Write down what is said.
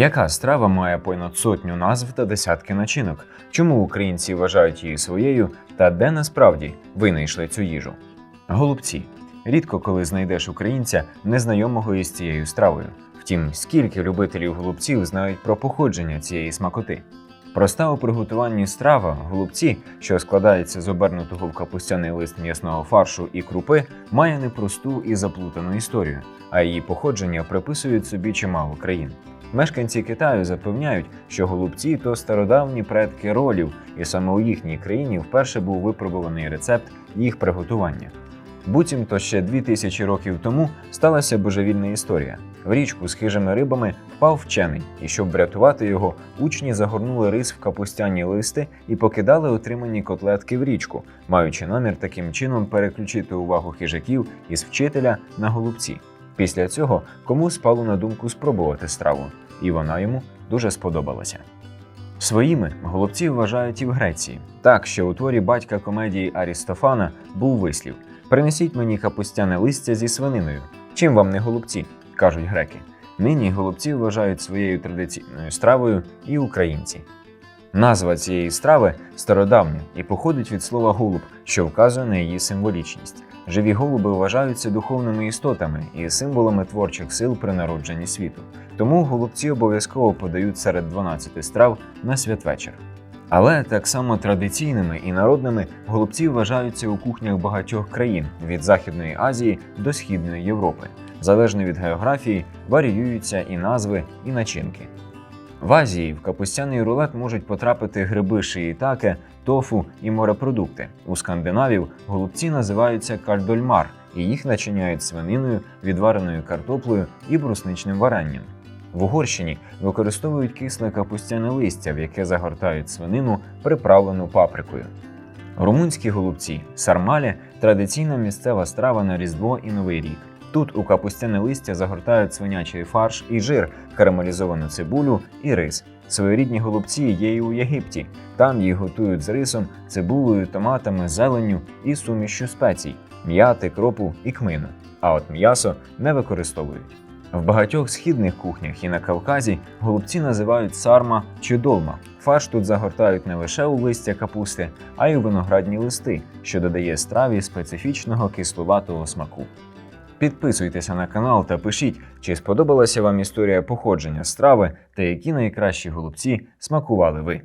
Яка страва має понад сотню назв та десятки начинок? Чому українці вважають її своєю та де насправді винайшли цю їжу? Голубці. Рідко коли знайдеш українця, незнайомого із цією стравою. Втім, скільки любителів голубців знають про походження цієї смакоти. Проста у приготуванні страва голубці, що складається з обернутого в капустяний лист м'ясного фаршу і крупи, має непросту і заплутану історію, а її походження приписують собі чимало країн. Мешканці Китаю запевняють, що голубці то стародавні предки ролів, і саме у їхній країні вперше був випробуваний рецепт їх приготування. Буцімто ще дві тисячі років тому сталася божевільна історія. В річку з хижими рибами впав вчений, і щоб врятувати його, учні загорнули рис в капустяні листи і покидали отримані котлетки в річку, маючи намір таким чином переключити увагу хижаків із вчителя на голубці. Після цього комусь спало на думку спробувати страву, і вона йому дуже сподобалася. Своїми голубці вважають і в Греції, так що у творі батька комедії Арістофана був вислів: Принесіть мені капустяне листя зі свининою. Чим вам не голубці? кажуть греки. Нині голубці вважають своєю традиційною стравою і українці. Назва цієї страви стародавня і походить від слова голуб, що вказує на її символічність. Живі голуби вважаються духовними істотами і символами творчих сил при народженні світу. Тому голубці обов'язково подають серед 12 страв на святвечір. Але так само традиційними і народними голубці вважаються у кухнях багатьох країн від Західної Азії до Східної Європи. Залежно від географії варіюються і назви, і начинки. В Азії в капустяний рулет можуть потрапити гриби шиїтаке, тофу і морепродукти. У скандинавів голубці називаються кальдольмар, і їх начиняють свининою, відвареною картоплею і брусничним варенням. В Угорщині використовують кисле капустяне листя, в яке загортають свинину, приправлену паприкою. Румунські голубці сармалі традиційна місцева страва на Різдво і Новий рік. Тут у капустяне листя загортають свинячий фарш і жир, карамелізовану цибулю і рис. Своєрідні голубці є і у Єгипті. Там їх готують з рисом, цибулею, томатами, зеленню і сумішю спецій, м'яти, кропу і кмину. А от м'ясо не використовують. В багатьох східних кухнях і на Кавказі голубці називають сарма чи долма. Фарш тут загортають не лише у листя капусти, а й у виноградні листи, що додає страві специфічного кислуватого смаку. Підписуйтеся на канал та пишіть, чи сподобалася вам історія походження страви та які найкращі голубці смакували ви.